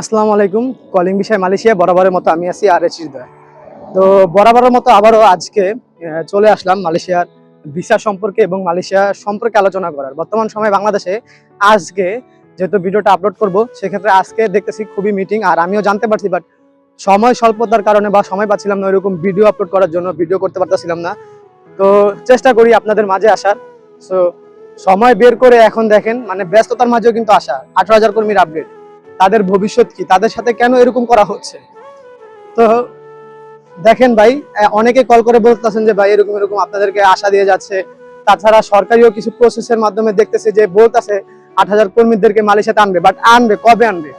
আসসালামু আলাইকুম। কলিং বিষয় মালয়েশিয়া, বরাবরের মতো আমি আছি আর এস হৃদয় তো বরাবরের মতো আবারও আজকে চলে আসলাম মালয়েশিয়ার ভিসা সম্পর্কে এবং মালয়েশিয়া সম্পর্কে আলোচনা করার। বর্তমান সময়ে বাংলাদেশে আজকে যেহেতু ভিডিওটা আপলোড করব, সেক্ষেত্রে আজকে দেখতেছি খুবই মিটিং আর আমিও জানতে পারছি বাট সময় স্বল্পতার কারণে বা সময় পাচ্ছিলাম না ওইরকম ভিডিও আপলোড করার জন্য, ভিডিও করতে পারতেছিলাম না। তো চেষ্টা করি আপনাদের মাঝে আসার। সো সময় বের করে এখন দেখেন মানে ব্যস্ততার মাঝেও কিন্তু আসা। আঠারো হাজার কর্মীর আপডেট তাদের ভবিষ্যৎ কি? তাদের সাথে কেন এরকম করা হচ্ছে? তো দেখেন ভাই অনেকে কল করে বলতেছেন যে, ভাই, এরকম এরকম আপনাদেরকে আশা দিয়ে যাচ্ছে। তাছাড়া সরকারিও কিছু প্রসেসের মাধ্যমে দেখতেছে যে, বলতেছে আট হাজার কর্মীদেরকে মালয়েশিয়াতে আনবে বাট আনবে, কবে আনবে?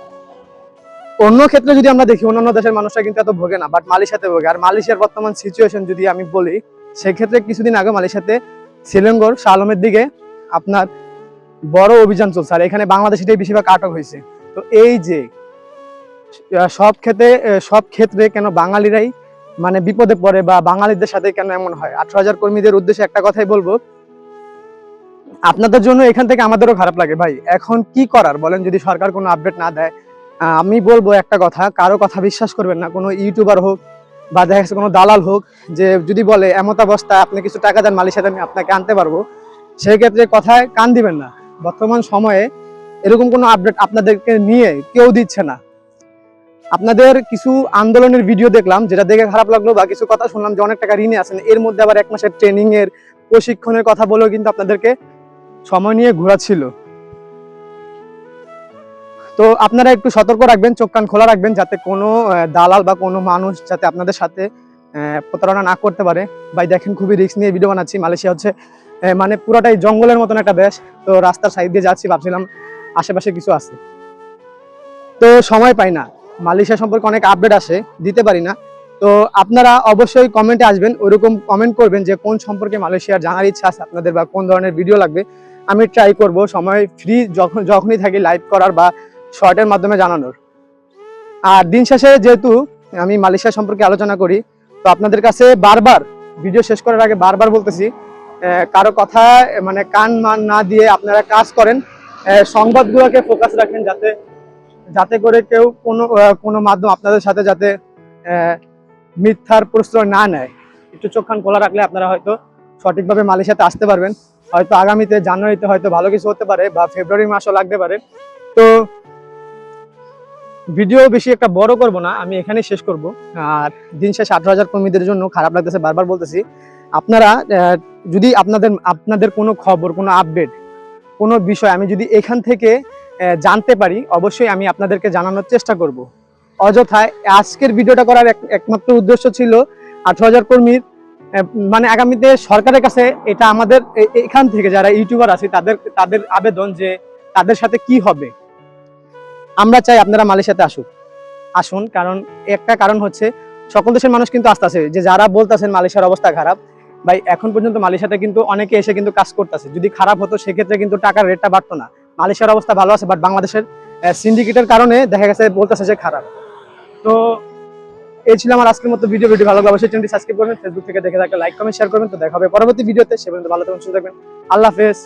অন্য ক্ষেত্রে যদি আমরা দেখি, অন্যান্য দেশের মানুষরা কিন্তু এত ভোগে না বাট মালয়েশিয়াতে ভোগে। আর মালয়েশিয়ার বর্তমান সিচুয়েশন যদি আমি বলি, সেক্ষেত্রে কিছুদিন আগে মালয়েশিয়াতে শ্রীলঙ্গর শাহ আলমের দিকে আপনার বড় অভিযান চলছে। আর এখানে বাংলাদেশিটাই বেশিরভাগ আটক হয়েছে। তো এই যে সব ক্ষেত্রে সব ক্ষেত্রে কেন বাঙালিরাই মানে বিপদে পড়ে বা বাঙালিদের সাথে কেন এমন হয়? আঠারো হাজার কর্মীদের উদ্দেশ্যে একটা কথাই বলব। আপনাদের জন্য এখান থেকে আমাদেরও খারাপ লাগে ভাই। এখন কি করার বলেন? যদি সরকার কোনো আপডেট না দেয় আমি বলব একটা কথা, কারও কথা বিশ্বাস করবেন না। কোনো ইউটিউবার হোক বা দেখা যাচ্ছে কোনো দালাল হোক, যে যদি বলে, এমত অবস্থায় আপনি কিছু টাকা দেন মালয়েশিয়াতে আমি আপনাকে আনতে পারব। সেই ক্ষেত্রে কথায় কান দিবেন না। বর্তমান সময়ে এরকম কোনো আপডেট আপনাদেরকে নিয়ে কেউ দিচ্ছে না। আপনাদের কিছু আন্দোলনের ভিডিও দেখলাম, যেটা দেখে খারাপ লাগল বা কিছু কথা শুনলাম যে অনেক টাকা ঋণে আছেন, এর মধ্যে আবার এক মাসের ট্রেনিং এর প্রশিক্ষণের কথা বলেও কিন্তু আপনাদেরকে সময় নিয়ে ঘোরাচ্ছিল। তো আপনারা একটু সতর্ক রাখবেন, চোখ কান খোলা রাখবেন, যাতে কোনো দালাল বা কোনো মানুষ যাতে আপনাদের সাথে প্রতারণা না করতে পারে। ভাই, দেখেন খুবই রিস্ক নিয়ে ভিডিও বানাচ্ছি। মালয়েশিয়া হচ্ছে মানে পুরোটাই জঙ্গলের মতন একটা দেশ। তো রাস্তার সাইড দিয়ে যাচ্ছি, ভাবছিলাম আশেপাশে কিছু আছে। তো সময় পাই না। মালয়েশিয়া সম্পর্কে অনেক আপডেট আসে, দিতে পারি না। তো আপনারা অবশ্যই কমেন্টে আসবেন ওইরকম কমেন্ট করবেন যে কোন সম্পর্কে মালয়েশিয়ার জানার ইচ্ছা আছে আপনাদের বা কোন ধরনের ভিডিও লাগবে। আমি ট্রাই করব সময় ফ্রি যখন যখনই থাকি লাইভ করার বা শর্টের মাধ্যমে জানানোর। আর দিন শেষে যেহেতু আমি মালয়েশিয়া সম্পর্কে আলোচনা করি, তো আপনাদের কাছে বারবার ভিডিও শেষ করার আগে বারবার বলতেছি কারও কথা মানে কান মান না দিয়ে আপনারা কাজ করেন। সংবাদগুলোকে ফোকাস রাখেন যাতে যাতে করে কেউ কোনো কোনো মাধ্যম আপনাদের সাথে যাতে মিথ্যার প্রশ্রয় না নেয়। একটু চোখ কান খোলা রাখলে আপনারা হয়তো সঠিকভাবে মালয়েশিয়াতে আসতে পারবেন। হয়তো আগামীতে জানুয়ারিতে হয়তো ভালো কিছু হতে পারে বা ফেব্রুয়ারি মাসও লাগতে পারে। তো ভিডিও বেশি একটা বড় করব না, আমি এখানেই শেষ করব। আর দিন শেষ আঠারো হাজার কর্মীদের জন্য খারাপ লাগতেছে, বারবার বলতেছি। আপনারা যদি আপনাদের আপনাদের কোনো খবর, কোনো আপডেট কোনো বিষয় আমি যদি এখান থেকে জানতে পারি, অবশ্যই আমি আপনাদেরকে জানানোর চেষ্টা করব। অযথায় আজকের ভিডিওটা করার একমাত্র উদ্দেশ্য ছিল আঠারো হাজার কর্মীর মানে আগামীতে সরকারের কাছে এটা আমাদের এখান থেকে যারা ইউটিউবার আছে, তাদের তাদের আবেদন যে তাদের সাথে কি হবে। আমরা চাই আপনারা মালয়েশিয়াতে আসুন আসুন, কারণ একটা কারণ হচ্ছে, সকল দেশের মানুষ কিন্তু আসতেছে যে যারা বলতেছেন মালয়েশিয়ার অবস্থা খারাপ ভাই, এখন পর্যন্ত মালয়েশিয়াতে কিন্তু অনেকে এসে কিন্তু কাজ করতেছে। যদি খারাপ হতো, সেক্ষেত্রে কিন্তু টাকার রেটটা বাড়তো না। মালয়েশিয়ার অবস্থা ভালো আছে বাট বাংলাদেশের সিন্ডিকেটের কারণে দেখা গেছে বলতেছে যে খারাপ। তো এই ছিল আমার আজকের মতো ভিডিও ভিডিও ভালো অবশ্যই চ্যানেলটি সাবস্ক্রাইব করবেন ফেসবুক থেকে দেখে থাকলে লাইক কমেন্ট শেয়ার করবেন। তো দেখা হবে পরবর্তী ভিডিওতে সে পর্যন্ত ভালো থাকবেন, সুস্থ থাকবেন। আল্লাহ হাফেজ।